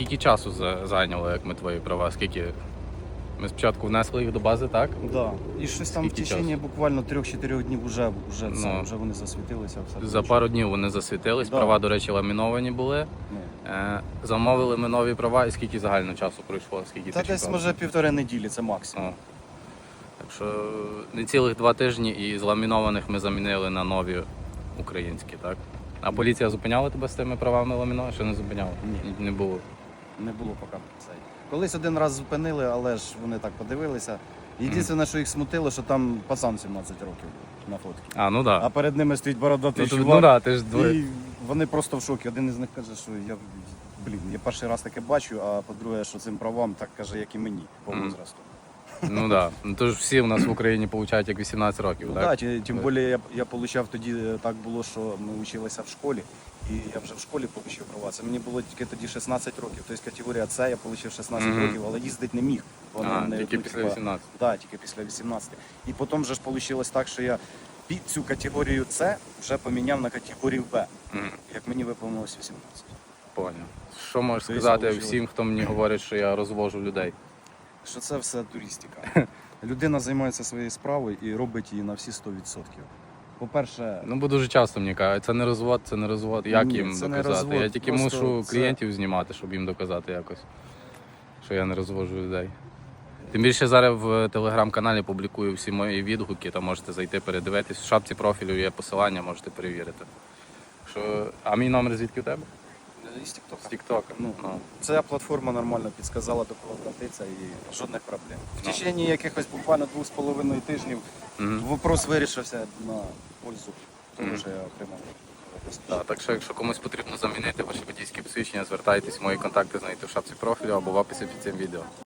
скільки часу зайняло, як ми твої права? Скільки? Ми спочатку внесли їх до бази, так? Да. І щось там в Скільки течение буквально 3-4 днів вже, вже, це, Ну. вже вони засвітилися. Все За пару днів вони засвітились, Да. права, до речі, ламіновані були. Ну. Е, замовили ми нові права, і скільки загально часу пройшло? Скільки Та десь може півтори неділі, це максимум. О. Так що не цілих два тижні і з ламінованих ми замінили на нові українські, так? А поліція зупиняла тебе з тими правами ламінованих? Чи не зупиняла? Ні. Не було. Не було поки цей. Колись один раз зупинили, але ж вони так подивилися. Єдине, що їх смутило, що там пацан 17 років на фотці. А, ну так. А перед ними стоїть бородатий Ну, чувак. ну да, ти ж двоє. І вони просто в шокі. Один із них каже, що я блін, я перший раз таке бачу, а по-друге, що цим правам так каже, як і мені по Мгм. возрасту. Ну так. Ну то ж всі у нас в Україні получають як 18 років, Ну, так? да, ті- тим більше я, я получав тоді е, так було, що ми вчилися в школі, і я вже в школі отримав права. Це мені було тільки тоді 16 років. Тобто категорія С я отримав 16 Мгм. років, але їздити не міг. бо А, не- тільки ну, після типа, 18. Да, тільки після 18. І потім вже ж вийшло так, що я під цю категорію С вже поміняв на категорію Б, Мгм. як мені виповнилось 18. Поняв. Що можеш Тобто сказати получилось. всім, хто мені говорить, що я розвожу людей? Що це все туристика. Людина займається своєю справою і робить її на всі 100%. По-перше, Ну бо дуже часто мені кажуть, це не розвод, це не розвод. Як Ні, їм це не доказати? розвод, я тільки просто мушу це- клієнтів знімати, щоб їм доказати якось, що я не розвожу людей. Тим більше зараз в телеграм-каналі публікую всі мої відгуки, там можете зайти передивитись. В шапці профілю є посилання, можете перевірити. Що... А мій номер звідки у тебе? з TikTok. З Тіктока. Ну, Ця платформа нормально підсказала до кого обратитися і жодних проблем. В Ну. течение якихось буквально двох з половиною тижнів Мгм. вопрос вирішився на пользу Мгм. що я отримав. Так, так що, якщо комусь потрібно замінити ваші водійські посвідчення, звертайтесь, мої контакти знайдете в шапці профілю або в описі під цим відео.